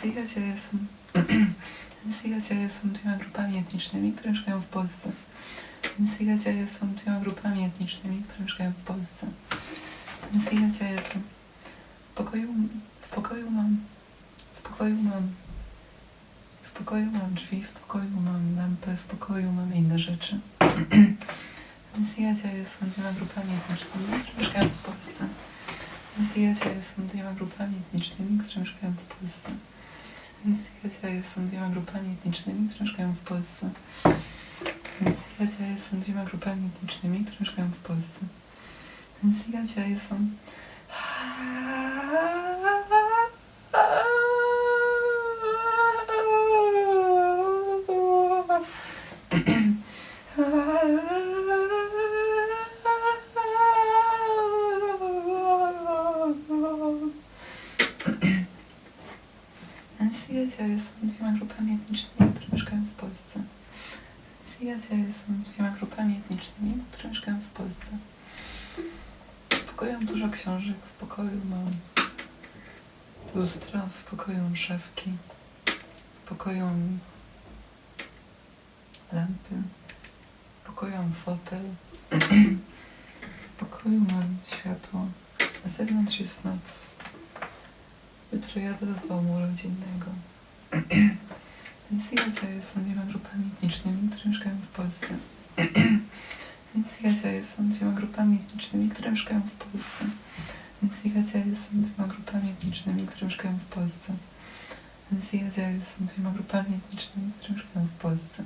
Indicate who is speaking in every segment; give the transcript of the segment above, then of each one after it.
Speaker 1: Sygacie są, Sygacie są dwiema grupami etnicznymi, które mieszkają w Polsce. Sygacie są dwiema grupami etnicznymi, które mieszkają w Polsce. Sygacie są w pokoju, w pokoju mam, w pokoju mam, w pokoju mam drzwi, w pokoju mam lampę, w pokoju mam inne rzeczy. Sygacie są dwiema grupami etnicznymi, które mieszkają w Polsce. Sygacie są dwiema grupami etnicznymi, które mieszkają w Polsce. Sygacie są dwiema grupami etnicznymi, które mieszkają w Polsce. Sygacie są dwiema grupami etnicznymi, które mieszkają w Polsce. Sygacie są... Sygacie są dwiema grupami etnicznymi, które mieszkają w Polsce. Sygacie są dwiema grupami etnicznymi, które mieszkają w Polsce. W pokoju mam dużo książek, w pokoju mam lustro, w pokoju mam szafki, w pokoju mam lampy, w pokoju mam fotel, w pokoju mam światło, na zewnątrz jest noc. Jutro jadę do domu rodzinnego. Sygacie są dwiema grupami etnicznymi, które mieszkają w Polsce. Sygacie są dwiema grupami etnicznymi, które mieszkają w Polsce. Sygacie są dwiema grupami etnicznymi, które mieszkają w Polsce. Sygacie są dwiema grupami etnicznymi, które mieszkają w Polsce.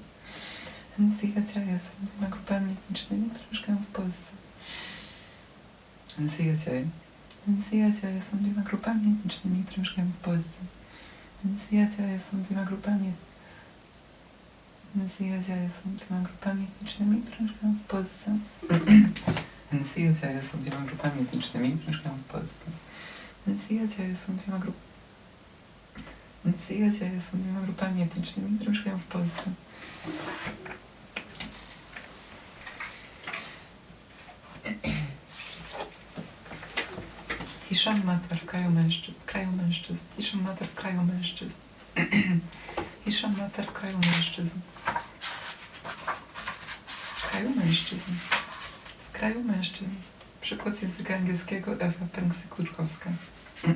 Speaker 1: Sygacie są dwiema grupami etnicznymi, które mieszkają w Polsce. Sygacie. Sygacie są dwiema grupami etnicznymi, które mieszkają w Polsce. Sygacie są dwiema grupami Sygacie są dwiema grupami etnicznymi, które mieszkają w Polsce. Sygacie są dwiema grupami etnicznymi, które mieszkają w Polsce. Sygacie są dwiema grup... Sygacie są dwiema grupami etnicznymi, które mieszkają w Polsce. Hiszam Matar w kraju mężczyzn. Kraju mężczyzn. Hiszam Matar w kraju mężczyzn. Hiszam Matar w kraju mężczyzn. Kraju mężczyzn. Kraju mężczyzn. Przykład języka angielskiego Ewa Pęksy-Kluczkowska.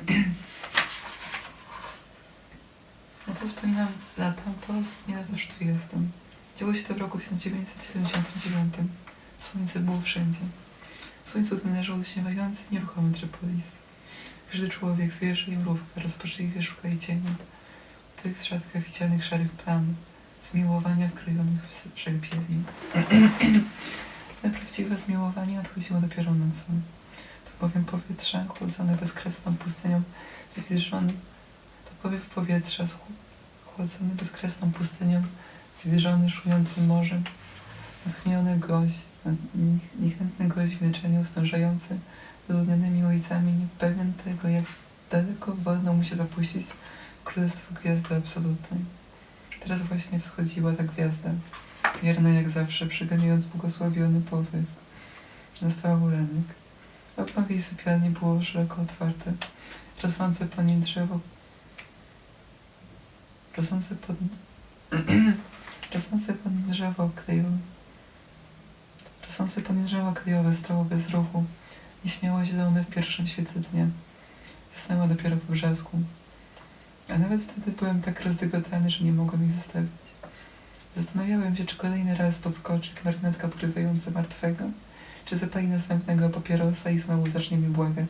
Speaker 1: No to wspominam lata, to nie lata już tu jestem. Działo się to w roku 1979. Słońce było wszędzie. W słońcu tym leżał śniewający, nieruchomy Trypolis. Każdy człowiek, zwierzę i mrówka rozpaczliwie szuka jej cieni. Tych z rzadko widzianych szarych plam, zmiłowania wkrojonych w wszechbieli. Ale prawdziwe zmiłowanie nadchodziło dopiero nocą. To bowiem powietrze, chłodzone bezkresną pustynią, zwilżone, to powiew powietrza, chłodzony bezkresną pustynią, zwilżony szującym morzem, natchniony gość, nie- niechętny gość w milczeniu, zdążający wyludnionymi ulicami, niepewien tego, jak daleko wolno mu się zapuścić królestwo gwiazdy absolutnej. Teraz właśnie wschodziła ta gwiazda, wierna jak zawsze, przeganiając błogosławiony powiew. Nastał uranek. Okno jej sypialni było szeroko otwarte. Rosnące po nim drzewo... Rosnące pod... Rosnące po nim drzewo klejowe. Rosnące po nim drzewo klejowe stało bez ruchu. Nieśmiało zielone w pierwszym świetle dnia. Zasnęła dopiero po brzasku. A nawet wtedy byłem tak rozdygotany, że nie mogłem ich zostawić. Zastanawiałem się, czy kolejny raz podskoczy marionetka porywająca martwego, czy zapali następnego papierosa i znowu zacznie mi błagać,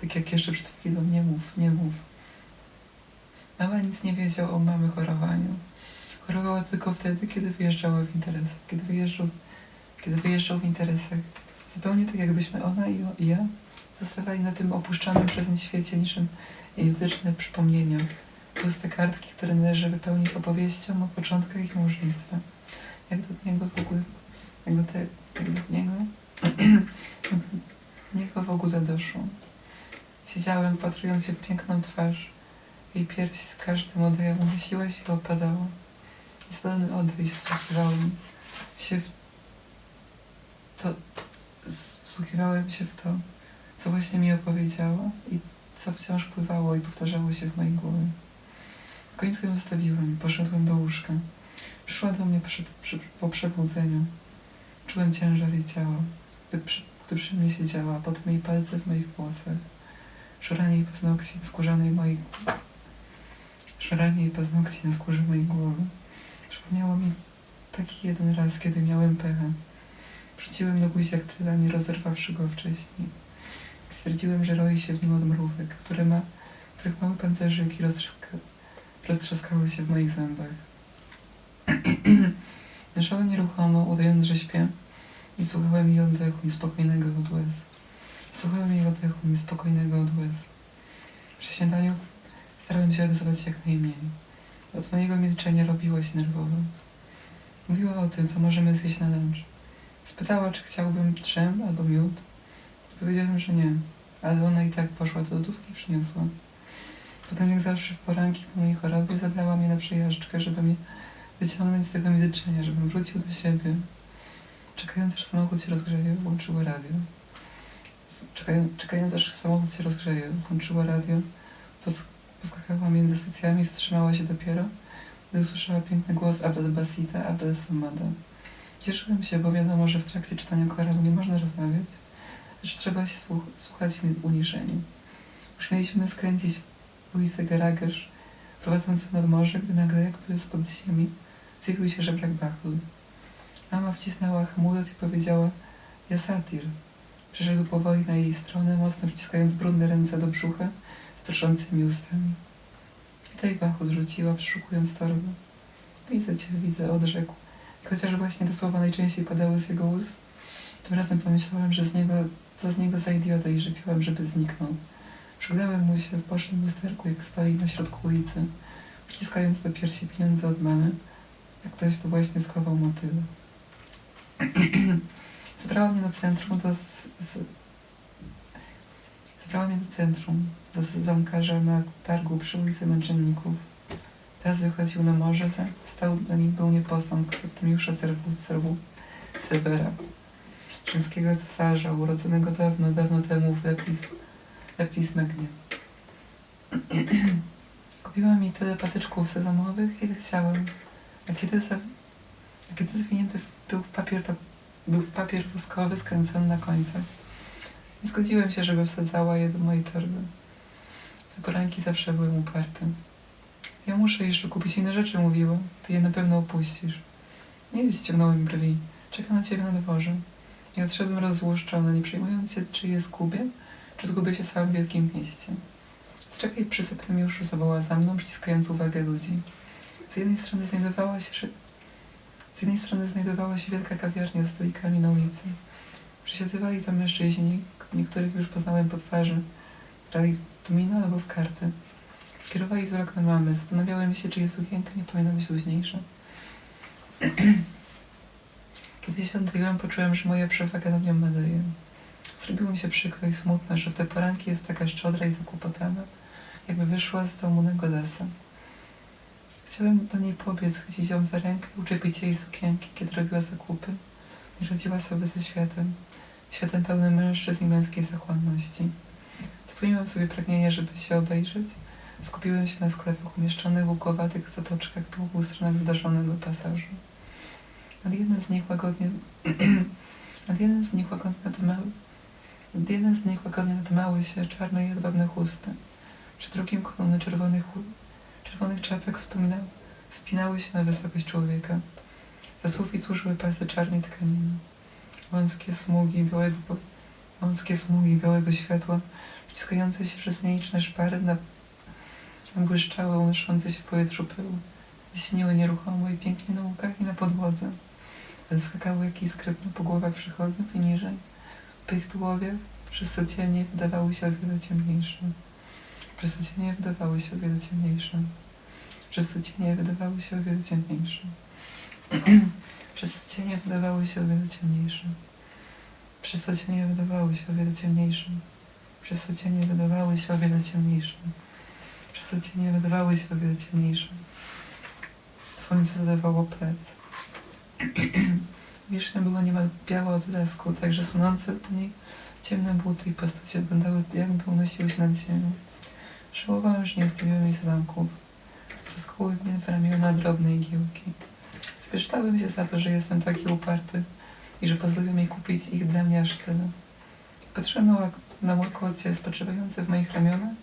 Speaker 1: tak jak jeszcze przed chwilą, nie mów, nie mów. Mama nic nie wiedział o mamy chorowaniu. Chorowała tylko wtedy, kiedy wyjeżdżała w interesach, kiedy wyjeżdżał, kiedy wyjeżdżał w interesach. Zupełnie tak jakbyśmy ona i ja zostawali na tym opuszczanym przez nie świecie niczym idiotyczne przypomnienia. Puste kartki, które należy wypełnić opowieścią o początkach ich małżeństwa. Jak do niego w ogóle, jak do, te, jak do niego, do niego w ogóle doszło. Siedziałem, wpatrując się w piękną twarz. Jej pierś z każdym oddechem unosiła się i opadała. Zdolny odejść, wsłuchiwałem się w to, wsłuchiwałem się w to, co właśnie mi opowiedziała i co wciąż pływało i powtarzało się w mojej głowie. W końcu ją zostawiłem i poszedłem do łóżka. Przyszła do mnie przy, przy, po przebudzeniu. Czułem ciężar jej ciała, gdy przy, gdy przy mnie siedziała, potem jej palce w moich włosach. Szuranie jej paznokci na skórzanej mojej... Szuranie jej paznokci na skórze mojej głowy. Przypomniało mi taki jeden raz, kiedy miałem pecha. Wrzuciłem do guziak tyle, nie rozerwawszy go wcześniej. Stwierdziłem, że roi się w nim od mrówek, które ma, których małe pancerzyki roztrzaska, roztrzaskały się w moich zębach. Leżałem nieruchomo, udając, że śpię i słuchałem jej oddechu niespokojnego od łez. Słuchałem jej oddechu niespokojnego od łez. Przy śniadaniu starałem się odezwać jak najmniej. Od mojego milczenia robiła się nerwowa. Mówiła o tym, co możemy zjeść na lunch. Spytała, czy chciałbym trzem albo miód. Powiedziałem, że nie, ale ona i tak poszła do lodówki i przyniosła. Potem, jak zawsze w poranki po mojej chorobie, zabrała mnie na przejażdżkę, żeby mnie wyciągnąć z tego milczenia, żebym wrócił do siebie. Czekając, aż samochód się rozgrzeje, włączyła radio. Czekając, czekając aż samochód się rozgrzeje, włączyła radio, pos- poskakała między stacjami zatrzymała się dopiero, gdy usłyszała piękny głos Abdel Basita, Abdel Samada. Cieszyłem się, bo wiadomo, że w trakcie czytania Koranu nie można rozmawiać, lecz trzeba się słuch słuchać w uniżeniu. Już mieliśmy skręcić ulicę Garagesz, prowadzącą nad morze, gdy nagle jakby spod ziemi zjawił się żebrak Bachul. Mama wcisnęła hamulec i powiedziała ja satir. Przeszedł powoli na jej stronę, mocno wciskając brudne ręce do brzucha z drżącymi ustami. Witaj, Bachul, rzuciła, przeszukując torbę. Widzę cię, widzę, odrzekł. Chociaż właśnie te słowa najczęściej padały z jego ust, tym razem pomyślałem, że z niego, co z niego za idiota i że chciałem, żeby zniknął. Przyglądałem mu się w bocznym lusterku, jak stoi na środku ulicy, przyciskając do piersi pieniądze od mamy, jak ktoś to właśnie schował motyle. Zabrała mnie do centrum, do z, z, mnie do centrum, do zamkarza na targu przy ulicy Męczenników. Teraz wychodził na morze, stał na nim dumnie posąg Septymiusza Severa, rzymskiego cesarza, urodzonego dawno, dawno temu w Leptis, Leptis Megnie. Kupiłam mi tyle patyczków sezamowych, ile chciałem. A kiedy, za, a kiedy zwinięty był w papier, był w papier woskowy skręcony na końcach. Nie zgodziłem się, żeby wsadzała je do mojej torby. Te poranki zawsze byłem uparty. Ja muszę jeszcze kupić inne rzeczy, mówiła. Ty je na pewno opuścisz. Nie ściągnąłem brwi. Czekam na ciebie na dworze. I odszedłem rozzłoszczony, nie przejmując się, czy je zgubię, czy zgubię się w całym wielkim mieście. Czekaj przy Septymiuszu zawołała za mną, przyciskając uwagę ludzi. Z jednej strony znajdowała się z jednej strony znajdowała się wielka kawiarnia z stolikami na ulicy. Przesiadywali tam mężczyźni, niektórych już poznałem po twarzy. Grali w domino albo w karty. Skierowali wzrok na mamy. Zastanawiałem się, czy jej sukienka nie powinna być luźniejsza. Kiedy się odbiłem, poczułem, że moja przewaga nad nią maleje. Zrobiło mi się przykro i smutno, że w te poranki jest taka szczodra i zakłopotana, jakby wyszła z domu na Godesa. Chciałem do niej pobiec, chwycić ją za rękę uczepić jej sukienki, kiedy robiła zakupy i radziła sobie ze światem, światem pełnym mężczyzn i męskiej zachłanności. Stłumiłem sobie pragnienie, żeby się obejrzeć. Skupiłem się na sklepach umieszczonych w łukowatych zatoczkach po obu stronach zdarzonego pasażu. Nad jednym z nich łagodnie... nad jednym z nich łagodnie nadmały... Nad jednym z nich łagodnie nadmały się czarne jedwabne chusty. Przy drugim kolumny czerwonych, czerwonych czapek wspominał, spinały się na wysokość człowieka. Za sufit służyły pasy czarnej tkaniny. Wąskie smugi białego, wąskie smugi białego światła, wciskające się przez nieliczne szpary na, na błyszczałe, unoszące się w powietrzu pył. Śniły nieruchomo i pięknie na łukach i na podłodze, skakały jak iskry po głowach przychodząc i niżej. Po ich tułowiach przez co wydawały się o wiele ciemniejsze. Przez co wydawały się o wiele ciemniejsze. Przez co wydawały się o wiele ciemniejsze. Przez co wydawały się o wiele ciemniejsze. Przez cienie wydawały się o wiele ciemniejsze. Przez cienie wydawały się o wiele ciemniejsze. Przez cienie wydawały się o wiele ciemniejsze. Słońce zadawało plec. Wierzchnia była niemal biała od blasku, także sunące po niej ciemne buty i postacie wyglądały jakby unosiły się nad ziemią. Żałowałem, że nie zdobiłem jej zamków. Rozkoły mnie ramiona drobne igiełki. Spieształem się za to, że jestem taki uparty i że pozwoliłem jej kupić ich dla mnie aż tyle. Patrzyłem na, na łakocie spoczywające w moich ramionach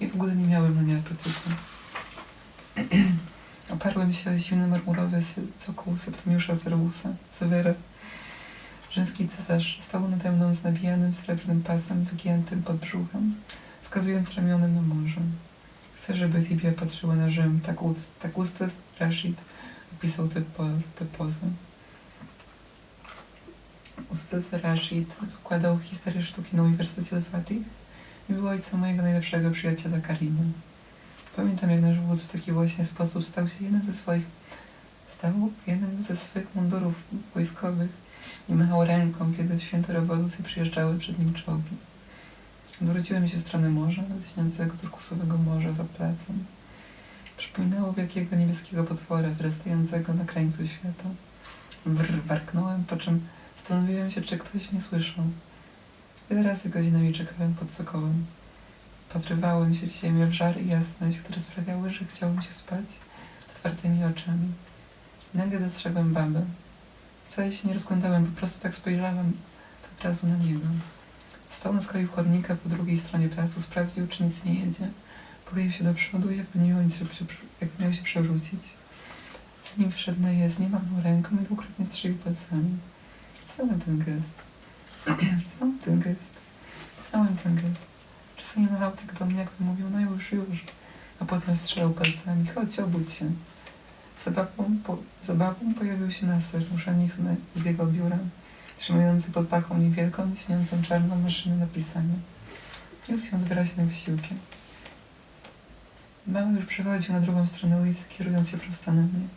Speaker 1: i w ogóle nie miałem na nie apetytu. Oparłem się o zimny marmurowy cokół Septimiusza Servusa, Severa. Rzymski cesarz stał nade mną z nawijanym srebrnym pasem wygiętym pod brzuchem, wskazując ramionem na morze. Chcę, żeby Libia patrzyła na Rzym, tak, ust, tak Ustas Rashid opisał tę po, tę pozę. Ustas Rashid wykładał historię sztuki na Uniwersytecie Fatih i był ojcem mojego najlepszego przyjaciela Karima. Pamiętam, jak nasz wódz w taki właśnie sposób stał się jednym ze swoich stał jednym ze swych mundurów wojskowych i machał ręką, kiedy w święto rewolucji przyjeżdżały przed nim czołgi. Odwróciłem się w stronę morza, lśniącego turkusowego morza za plecem. Przypominało wielkiego niebieskiego potwora wyrastającego na krańcu świata. Brr, warknąłem, po czym zastanowiłem się, czy ktoś mnie słyszał. Wiele razy godzinami czekałem pod sokołem. Patrywałem się w ziemię, w żar i jasność, które sprawiały, że chciało mi się spać z otwartymi oczami. Nagle dostrzegłem babę. Wcale się nie rozglądałem, po prostu tak spojrzałem od razu na niego. Stał na skraju chodnika po drugiej stronie placu, sprawdził, czy nic nie jedzie. Pochylił się do przodu, jakby nie miał, przy- jakby miał się przewrócić. Zanim wszedł na jezdnię, machnął ręką i dwukrotnie strzelił palcami. Znałem ten gest. Znałem ten gest. Znałem ten gest. Czasami machał tak do mnie, jakby mówił, no już, już. A potem strzelał palcami, chodź, obudź się. Zabawą, po, zabawą pojawił się Nasser, urzędnik z- z jego biura, trzymający pod pachą niewielką, lśniącą czarną maszynę do pisania. Niósł ją z wyraźnym wysiłkiem. Mały już przechodził na drugą stronę ulicy, kierując się prosto na mnie.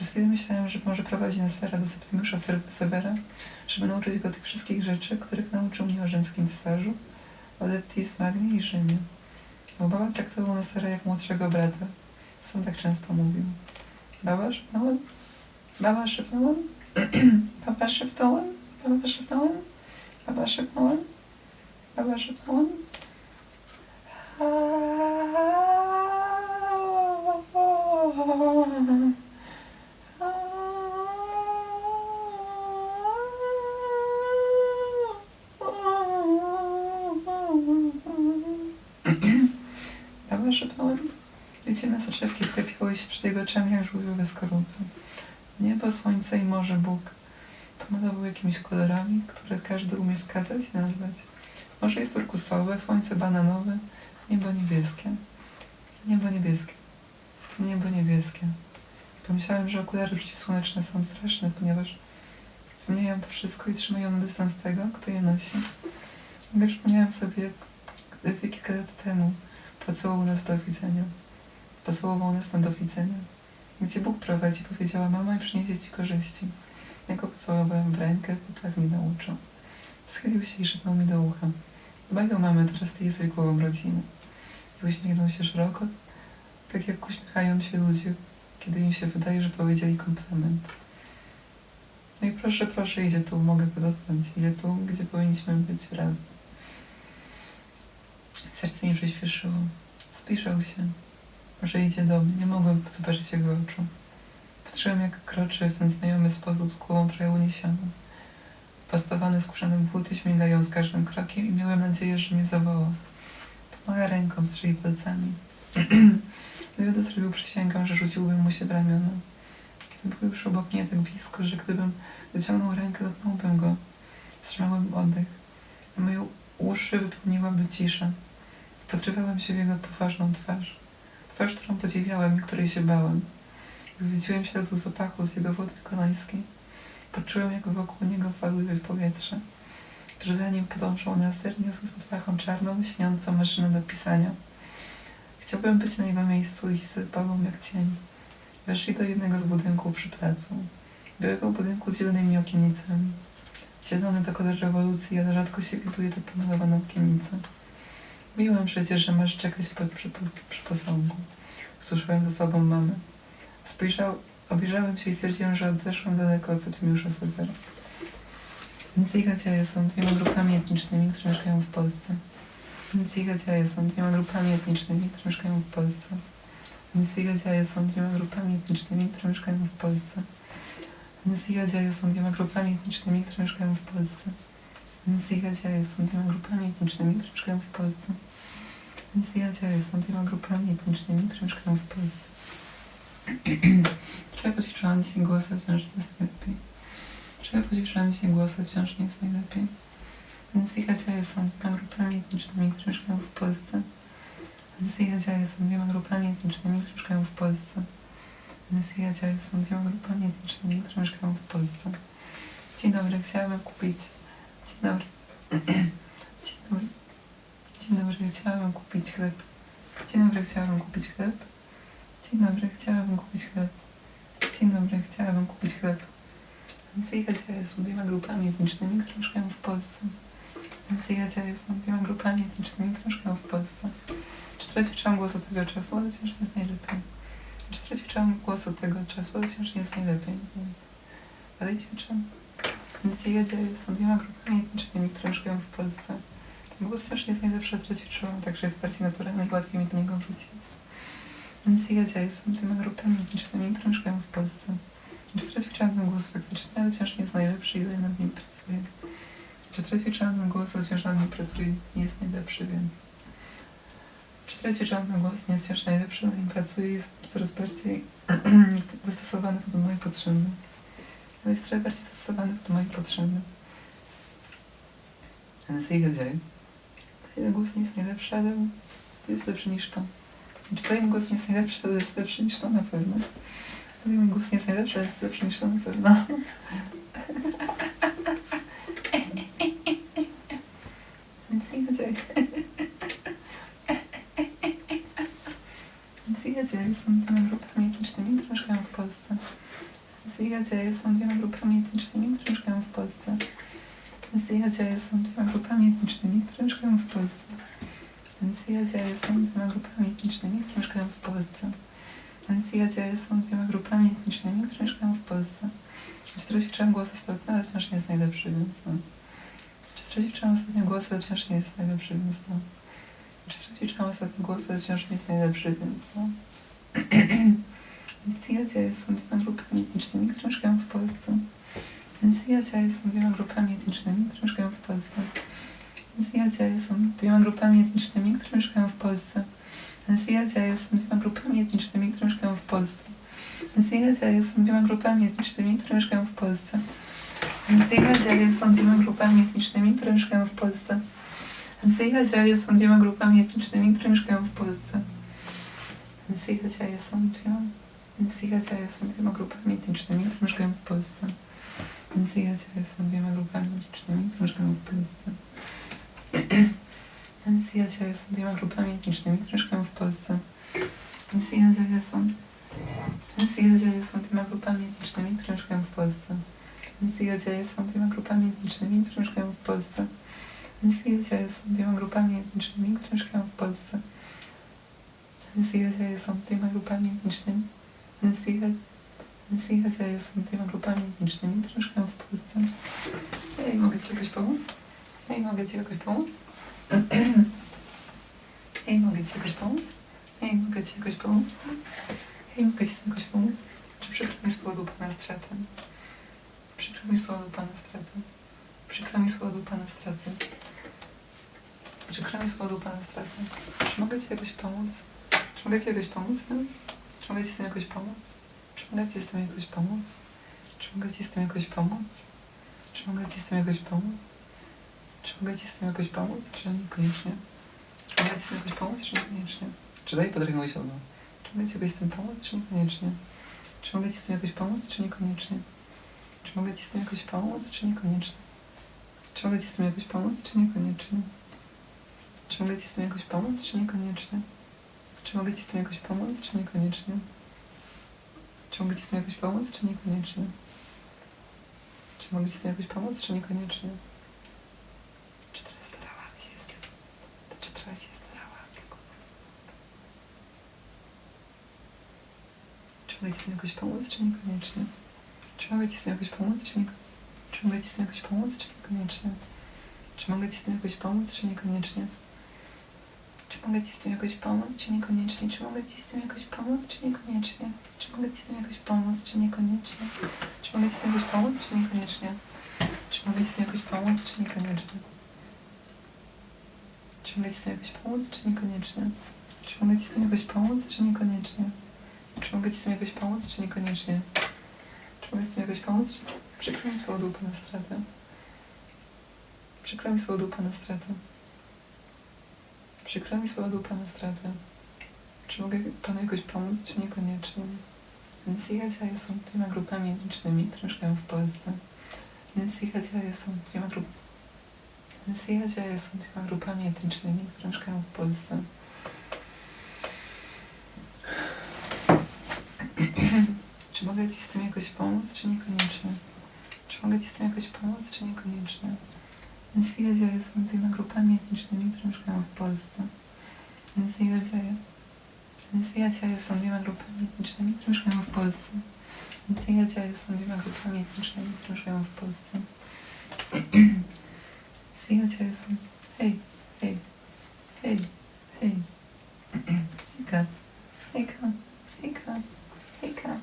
Speaker 1: Przez chwilę myślałem, że może prowadzi Nassera do Septymiusza Ser- Severa, żeby nauczyć go tych wszystkich rzeczy, których nauczył mnie o rzymskim cesarzu, o Leptis, Magnie i Rzymie. Bo baba traktował Nassera jak młodszego brata. Sam tak często mówił. Baba szepnąłem? Baba szepnąłem? Baba szepnąłem? Baba szepnąłem? Baba szepnąłem? Baba szepnąłem? Baba szepnąłem? Wiecie, soczewki sklepiały się przed jego oczami jak żółwiowe skorupy. Niebo, słońce i morze Bóg pomalował jakimiś kolorami, które każdy umie wskazać i nazwać. Morze jest turkusowe, słońce bananowe, niebo niebieskie. Niebo niebieskie. Niebo niebieskie. Pomyślałem, że okulary przeciwsłoneczne są straszne, ponieważ zmieniają to wszystko i trzymają na dystans tego, kto je nosi. Gdy przypomniałem sobie, gdy kilka lat temu pocałował nas do widzenia. Pocałował nas na do widzenia. Gdzie Bóg prowadzi, powiedziała mama i przyniesie ci korzyści. Ja go pocałowałem w rękę, bo tak mi nauczył. Schylił się i szepnął mi do ucha. Dbaj o mamę, teraz ty jesteś głową rodziny. I uśmiechnął się szeroko, tak jak uśmiechają się ludzie, kiedy im się wydaje, że powiedzieli komplement. No i proszę, proszę, idzie tu, mogę go dotknąć. Idzie tu, gdzie powinniśmy być razem. Serce mi przyspieszyło. Zbliżał się. Może idzie do mnie. Nie mogłem zobaczyć jego oczu. Patrzyłem, jak kroczy w ten znajomy sposób z głową trochę uniesioną. Pastowane skórzane buty śmigają z każdym krokiem i miałem nadzieję, że nie zawoła. Pomaga ręką, strzeli palcami. Gdyby zrobił, przysięgam, że rzuciłbym mu się w ramiona. Kiedy był już obok mnie tak blisko, że gdybym wyciągnął rękę, dotknąłbym go. Wstrzymałem oddech. A moje uszy wypełniłaby cisza. Wpatrywałem się w jego poważną twarz. Twarz, którą podziwiałem i której się bałem. Wywiedziłem śladu zapachu z jego wody konońskiej. Poczułem, jak wokół niego faluje w powietrze. Tuż za nim podążał Naser, niosąc pod pachą czarną, śniącą maszynę do pisania. Chciałbym być na jego miejscu i iść za babą jak cień. Weszli do jednego z budynków przy placu. białego budynku z zielonymi okienicami. Zielony to kolor rewolucji, ale rzadko się widuje to pomalowana okienica. Mówiłem przecież, że masz czekać pod przy, przy posągu. Usłyszałem za sobą mamę. Spojrzał, obejrzałem się i stwierdziłem, że odeszłam daleko od Septimiusza Silvera. Nic i Hacia są dwiema grupami etnicznymi, które mieszkają w Polsce. Nic i Hacia są dwiema grupami etnicznymi, które mieszkają w Polsce. Nic i Hacia są dwiema grupami etnicznymi, które mieszkają w Polsce. Nic i Hacia są dwiema grupami etnicznymi, które mieszkają w Polsce. Nic i Hacia są dwiema grupami etnicznymi, które mieszkają w Polsce. Nic i Hacia są dwiema grupami etnicznymi, które mieszkają w Polsce. Trochę poćwiczyłam dzisiaj głosy, wciąż nie jest najlepiej. Trochę poćwiczyłam dzisiaj głosy, wciąż nie jest najlepiej. Więc i Hacia są dwiema grupami etnicznymi, które mieszkają w Polsce. Więc i Hacia są dwiema grupami etnicznymi, które mieszkają w Polsce. Więc i Hacia są dwiema grupami etnicznymi, które mieszkają w Polsce. Dzień dobry, chciałabym kupić... Dzień dobry. Dzień dobry. Dzień dobry, chciałabym kupić chleb. Dzień dobry, chciałabym kupić chleb. Dzień dobry, chciałabym kupić chleb. Dzień dobry, chciałabym kupić chleb. Więc i Hacia są dwiema grupami etnicznymi, które mieszkają w Polsce. Więc i Hacia są dwiema grupami etnicznymi, które mieszkają w Polsce. Czy traciłam głos od tego czasu, ale wciąż jest najlepiej. Czy traciłam głos od tego czasu, ale wciąż jest najlepiej. Więc dalej ćwiczę. I Hacia są dwiema grupami etnicznymi, które mieszkają w Polsce. Ten głos wciąż jest najlepszy, traciłam, także jest bardziej naturalny i łatwiej mi do niego wrócić. I Hacia są dwiema grupami etnicznymi, które mieszkają w Polsce. Czy traciłam ten głos faktycznie, ale wciąż nie jest najlepszy i nad nim pracuję. Czy traciłam ten głos, ale wciąż nad nim pracuję, nie jest najlepszy, więc... Czy traciłam ten głos, nie jest wciąż najlepszy, nad nim pracuję jest coraz bardziej dostosowany do mojej potrzeby. Ale jest trochę bardziej dostosowany do mojej potrzeby. Więc i Hacia. Ten głos nie jest najlepszy, ale to jest lepszy niż to. Czy tutaj mój głos nie jest najlepszy, ale jest lepszy niż to na pewno. Ale mój głos nie jest najlepszy, ale jest lepszy niż to na pewno. Więc i Hacia. Więc i Hacia są dwiema grupami etnicznymi, mieszkają w Polsce. Hacia są dwiema grupami etnicznymi, które mieszkają w Polsce. Hacia są dwiema grupami etnicznymi, które mieszkają w Polsce. Hacia są dwiema grupami etnicznymi, które mieszkają w Polsce. Hacia są dwiema grupami etnicznymi, które mieszkają w Polsce. Czy traciłam głos ostatnio, ale wciąż nie jest najlepszy, więc no. Czy traciłam ostatnio głos, ale wciąż nie jest najlepszy, więc no. Czy traciłam ostatnio głos, ale wciąż nie jest najlepszy, więc no. Więc i Hacia są dwiema grupami etnicznymi, które mieszkają w Polsce. Więc i Hacia są dwiema grupami etnicznymi, które mieszkają w Polsce. Więc i Hacia są dwiema grupami etnicznymi, które mieszkają w Polsce. Więc i Hacia są dwiema grupami etnicznymi, które mieszkają w Polsce. Więc i Hacia są dwiema grupami etnicznymi, które mieszkają w Polsce. Więc i Hacia są dwiema grupami etnicznymi, które mieszkają w Polsce. Więc i Hacia są dwiema grupami etnicznymi, które mieszkają w Polsce. Więc i Hacia są dwiema... Więc Hacia są dwiema grupami etnicznymi, które mieszkają w Polsce. Więc Hacia są dwiema grupami etnicznymi, które mieszkają w Polsce. Więc Hacia są dwiema grupami etnicznymi, które mieszkają w Polsce. Więc i Hacia są... Więc Hacia są dwiema grupami etnicznymi, które mieszkają w Polsce. Więc Hacia są dwiema grupami etnicznymi, które mieszkają w Polsce. Więc Hacia są dwiema grupami etnicznymi, które mieszkają w Polsce. Więc są dwiema grupami etnicznymi. Więc i Hacia więc i Hacia są dwiema grupami etnicznymi, które mieszkają w Polsce. Ej, mogę Ci jakoś pomóc? Ej, mogę Ci jakoś pomóc? Ej, mogę Ci jakoś pomóc? Ej, mogę Ci jakoś pomóc? Ej, mogę Ci jakoś pomóc? Czy przykro mi z powodu Pana straty? Przykro mi z powodu Pana straty. Przykro mi z powodu Pana straty. Przykro mi z powodu Pana straty. Czy mogę Ci jakoś pomóc? Czy mogę Ci jakoś pomóc tym? Czy mogę Ci z tym jakoś pomóc? Czy mogę Ci z tym jakoś pomóc? Czy mogę Ci z tym jakoś pomóc? Czy mogę Ci z tym jakoś pomóc? Czy mogę Ci z tym jakoś pomóc, czy niekoniecznie? Czy mogę Ci z tym jakoś pomóc, czy niekoniecznie? Czy daj podrękę siodło? Czy mogę Ci jakoś z tym pomóc, czy niekoniecznie? Czy mogę Ci z tym jakoś pomóc, czy niekoniecznie? Czy mogę Ci z tym jakoś pomóc, czy niekoniecznie? Czy mogę Ci z tym jakoś pomóc, czy niekoniecznie? Czy mogę Ci z tym jakoś pomóc, czy niekoniecznie? Czy mogę Ci z tym jakoś pomóc, czy niekoniecznie? Czy mogę Ci z tym jakoś pomóc, czy niekoniecznie? Czy mogę Ci z tym jakoś pomóc, czy niekoniecznie? Czy teraz starałam się z tym? Czy teraz się starałam? Czy mogę Ci z tym jakoś pomóc, czy niekoniecznie? Czy mogę Ci z tym jakoś pomóc, czy niekoniecznie? Czy mogę Ci z tym jakoś pomóc, czy niekoniecznie? Czy mogę Ci z tym jakoś pomóc, czy niekoniecznie? Czy mogę Ci z tym jakoś pomóc, czy niekoniecznie? Czy mogę Ci z tym jakoś pomóc, czy niekoniecznie? Czy mogę Ci z tym jakoś pomóc, czy niekoniecznie? Czy mogę Ci z tym jakoś pomóc, czy niekoniecznie? Czy mogę Ci z tym jakoś pomóc, czy niekoniecznie? Czy mogę Ci z tym jakoś pomóc, czy niekoniecznie? Czy mogę Ci z tym jakoś pomóc, czy niekoniecznie? Czy mogę Ci z tym jakoś pomóc, czy niekoniecznie? Czy mogę Ci z tym jakoś pomóc. Przykro mi z powodu Pana stratę. Przykro mi z powodu Pana stratę. Przykro mi z powodu Pana stratę. Czy mogę Panu jakoś pomóc, czy niekoniecznie? Więc Jacia są dwiema grupami etnicznymi, które mieszkają w Polsce. Więc Jacia są dwiema grupami. Jacia są dwiema grupami etnicznymi, które mieszkają w Polsce. czy mogę Ci z tym jakoś pomóc, czy niekoniecznie? Czy mogę Ci z tym jakoś pomóc, czy niekoniecznie? Więc Jacia są dwiema grupami etnicznymi, które mieszkają w Polsce. Więc Jacia więc Jacia są dwiema grupami etnicznymi, które mieszkają w Polsce. Więc Jacia są dwiema grupami etnicznymi, które mieszkają w Polsce. Więc Jacia są... Hej, hej, hej, hej. Hejka, hejka, hejka, hejka,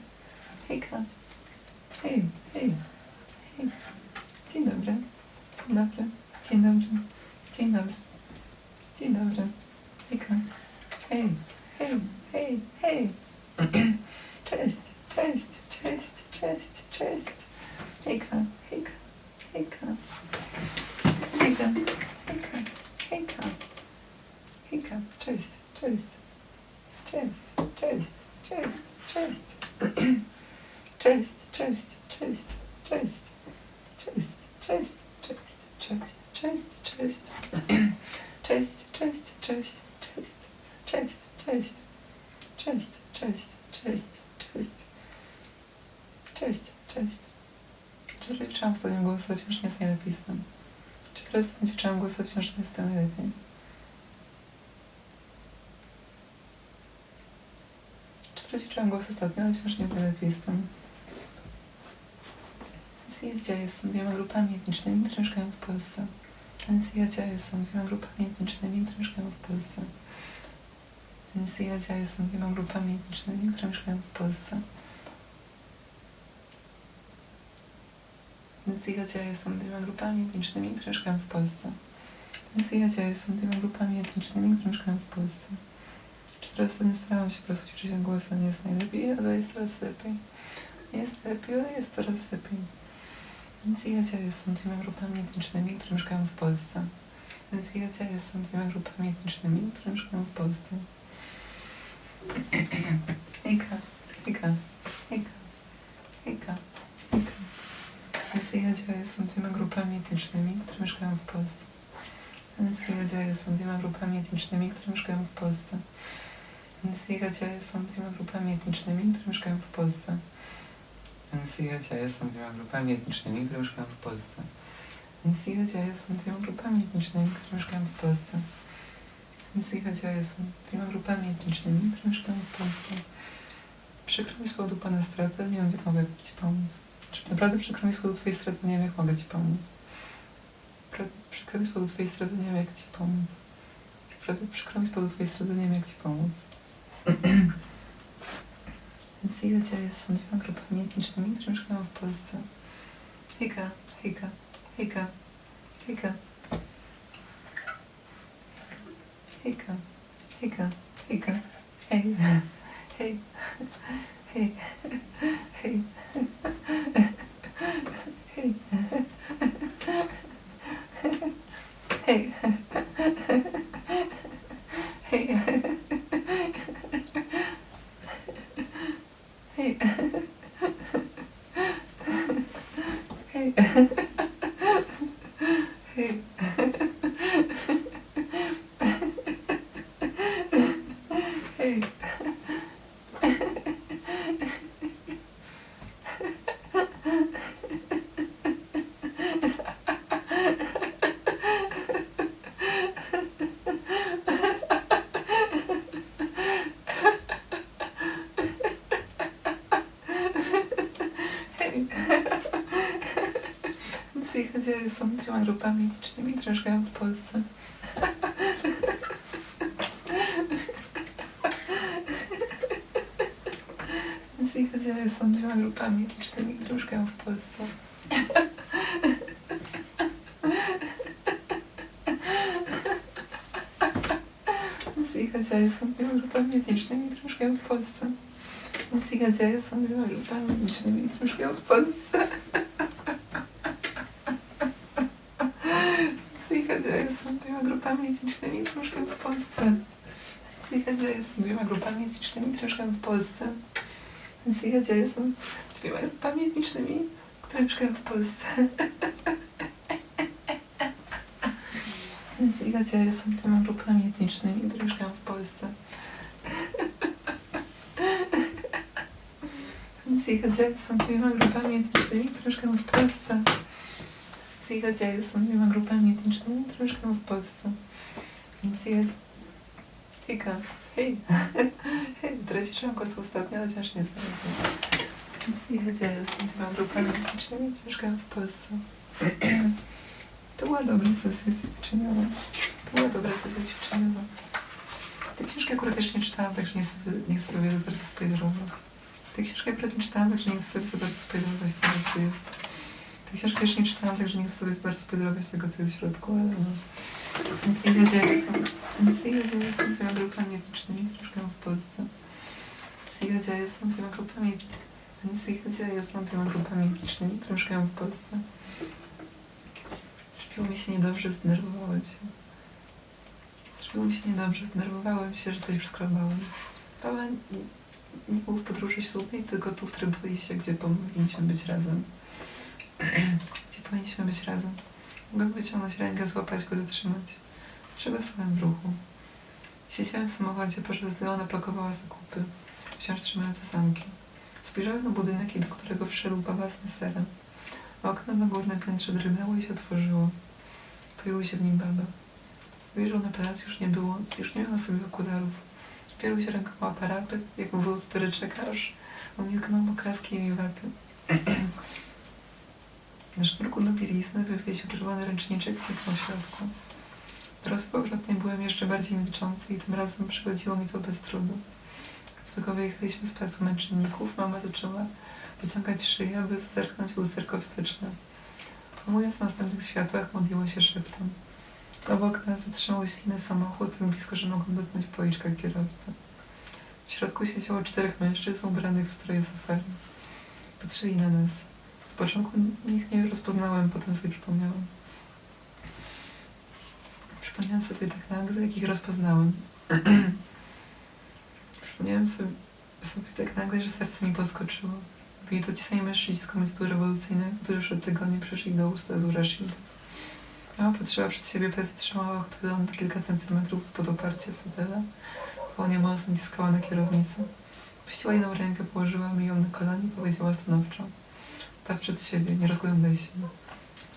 Speaker 1: hejka. Hej, hej, hej. Dzień dobry, dobry, dzień dobry, dzień dobry, dzień dobry. Hejka, hej. Hej, hej, hej. Cześć, cześć, cześć, cześć, cześć. Hejka, hejka, hejka. Hejka, hejka, hejka. Hejka, cześć, cześć. Cześć, cześć, cześć, cześć. Cześć, cześć, cześć, cześć. Cześć, cześć, cześć, cześć, cześć, cześć. Cześć, cześć, cześć, cześć. Cześć, cześć, cześć, cześć, cześć, cześć, cześć. Czy teraz ćwiczyłam ostatnio głosu, wciąż nie jest tym? Czy teraz ostatnio ćwiczyłam głosu, wciąż nie jest tym najlepiej? Czy teraz ćwiczyłam głos ostatnio, ale wciąż nie jest ja są dwiema grupami etnicznymi, które mieszkają w Polsce. Ja są dwiema grupami etnicznymi, które mieszkają w Polsce. Ja są dwiema grupami etnicznymi, które mieszkają w Polsce. Ja są dwiema grupami etnicznymi, które mieszkają w Polsce. Ja są dwiema grupami etnicznymi, które mieszkają w Polsce. Teraz nie starałam się po prostu ćwiczyć głos, nie jest najlepiej, ale jest coraz lepiej. Jest lepiej, ale jest coraz lepiej. Więc ja są dwiema grupami etnicznymi, które mieszkają w Polsce. Więc ja są dwiema grupami etnicznymi, które mieszkają w Polsce. Hejka, hejka, hejka, hejka, hejka. Asyjadzie są dwiema grupami etnicznymi, które mieszkają w Polsce. Asyjadzie są dwiema grupami etnicznymi, które mieszkają w Polsce. Asyjadzie są dwiema grupami etnicznymi, które mieszkają w Polsce. Asyjadzie są dwiema grupami etnicznymi, które mieszkają w Polsce. Asyjadzie są dwiema grupami etnicznymi, które mieszkają w Polsce. Ja jestem dwiema grupami etnicznymi, które mieszkają w Polsce. Przykro mi z powodu Pana straty, nie wiem, jak mogę Ci pomóc. Naprawdę przykro mi z powodu Twojej straty, nie wiem, jak mogę Ci pomóc. Przykro mi z powodu Twojej straty, nie wiem, jak Ci pomóc. Przykro mi z powodu Twojej straty, nie wiem, jak Ci pomóc. Ja jestem dwiema grupami etnicznymi, które mieszkają w Polsce. Hejka, hejka, hejka, hejka. Hejka, hejka, hejka, hej, hej, hej, hej, hej, hej, Psychodzieje są dwiema grupami etnicznymi, które mieszkają w Polsce. Psychodzieje są dwiema grupami etnicznymi, które mieszkają w Polsce. Psychodzieje są dwiema grupami etnicznymi, które mieszkają w Polsce. Psychodzieje są etnicznymi, które mieszkają w Polsce. Psychodzieje są dwiema grupami etnicznymi, mieszkają w Polsce. Psychodzieje są dwiema grupami etnicznymi, mieszkają w Polsce. Psychodzieje są dwiema grupami etnicznymi, mieszkają w Polsce. Psychodzieje są dwiema grupami etnicznymi, mieszkają w Polsce. Psychodzieje są dwiema grupami etnicznymi, mieszkają w Polsce. Psychodzieje są dwiema grupami etnicznymi, mieszkają w Polsce. Psychodzieje... Hejka. Hej. Hej, traciłam głos ostatnio, wciąż nie znajdę. Psychodzieje są dwiema grupami etnicznymi, mieszkają w Polsce. To była dobra sesja ćwiczeniowa. To była dobra sesja ćwiczeniowa. Te książki akurat też nie czytałam, także nie chcę, sobie bardzo spoilerować. Te książki akurat nie czytałam, także nie chcę sobie bardzo spoilerować tego, co jest. Te książki też nie czytałam, także nie chcę sobie bardzo spoilerować tego, co jest w środku, ale no. Więc nie wiedzieli są, nic nie wiedzieli są dwiema grupami etnicznymi, mieszkają w Polsce. Psychodzieje są dwiema grupami, psychodzieje są dwiema grupami etnicznymi, mieszkają w Polsce. Zrobiło mi się niedobrze, zdenerwowałem się. Zrobiło mi się niedobrze, zdenerwowałem się, że coś przeskrobałem. Papa nie, był w podróży ślubnej, tylko tu w Trybuliście, gdzie powinniśmy być razem. gdzie powinniśmy być razem. Mogłem wyciągnąć rękę, złapać go, zatrzymać. Dlaczego stałem w ruchu? Siedziałem w samochodzie, podczas gdy ona pakowała zakupy, wciąż trzymając zamki. Spojrzałem na budynek, do którego wszedł baba z. Okno na górnym piętrze drgnęło i się otworzyło. Pojawił się w nim baba. Wyjrzał na plac, już nie było, już nie miał na sobie okularów. Opierał się ręką o parapet, jak wóz, który czeka, aż umilknął oklaskiem i waty. Na sznurku do bielizny wywiesił czerwony ręczniczek w środku. Teraz powrotnej byłem jeszcze bardziej milczący i tym razem przychodziło mi to bez trudu. Gdy tylko wyjechaliśmy z placu męczenników, mama zaczęła wyciągać szyję, aby zerknąć w lusterko wsteczne. Mówiąc na następnych światłach, modliła się szeptem. Obok nas zatrzymał się inny samochód, tak blisko, że mogłem dotknąć policzka kierowcy. W środku siedziało czterech mężczyzn ubranych w stroje safari. Patrzyli na nas. Z początku ich nie rozpoznałem, potem sobie przypomniałem. Przypomniałem sobie tak nagle, jak ich rozpoznałem. Przypomniałem sobie, sobie tak nagle, że serce mi podskoczyło. Byli to ci sami mężczyźni z Komitetu Rewolucyjnego, którzy przed tygodniem przyszli do usta z Urashid. Mama patrzyła przed siebie, Petr trzymała na kilka centymetrów pod oparcie fotela. Dłonie mocno naciskała na kierownicę. Puściła jedną rękę, położyła mi ją na kolanie i powiedziała stanowczo. Patrz przed siebie, nie rozglądaj się.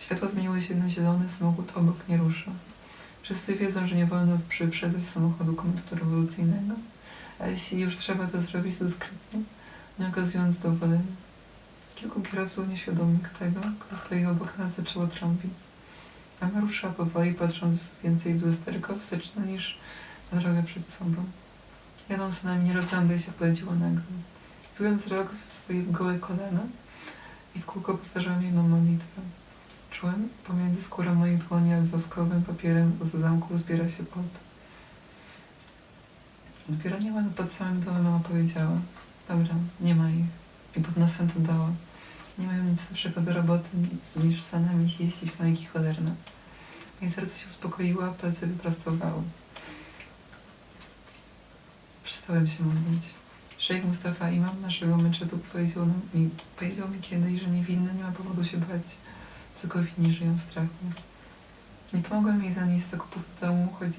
Speaker 1: Światło zmieniło się na zielone, samochód obok nie rusza. Wszyscy wiedzą, że nie wolno przyprzedzać samochodu Komitetu Rewolucyjnego, a jeśli już trzeba to zrobić, to dyskretnie, nie okazując dowolenia. Kilku kierowców nieświadomych tego, kto stoi obok nas, zaczęło trąbić. Mama ruszyła powoli, patrząc więcej w lusterko wsteczne niż na drogę przed sobą. Jadąc za nami, nie rozglądaj się, powiedziała nagle. Wbiłem wzrok w swoje gołe kolana i w kółko powtarzałem jedną modlitwę. Czułem pomiędzy skórą moich dłoni a woskowym papierem z zamku zbiera się pot. Dopiero nie ma pod samym dołem, mama powiedziała. Dobra, nie ma ich. I pod nosem dodała. Nie mają nic lepszego do roboty niż za nami jeździć kolejki cholerne. Moje serce się uspokoiło, a palce wyprostowało. Przestałem się modlić. Szejk Mustafa, imam naszego meczetu, powiedział mi, powiedział mi kiedyś, że niewinny nie ma powodu się bać, tylko winni żyją w strachu. Nie pomogłem jej zanieść zakupów do domu, choć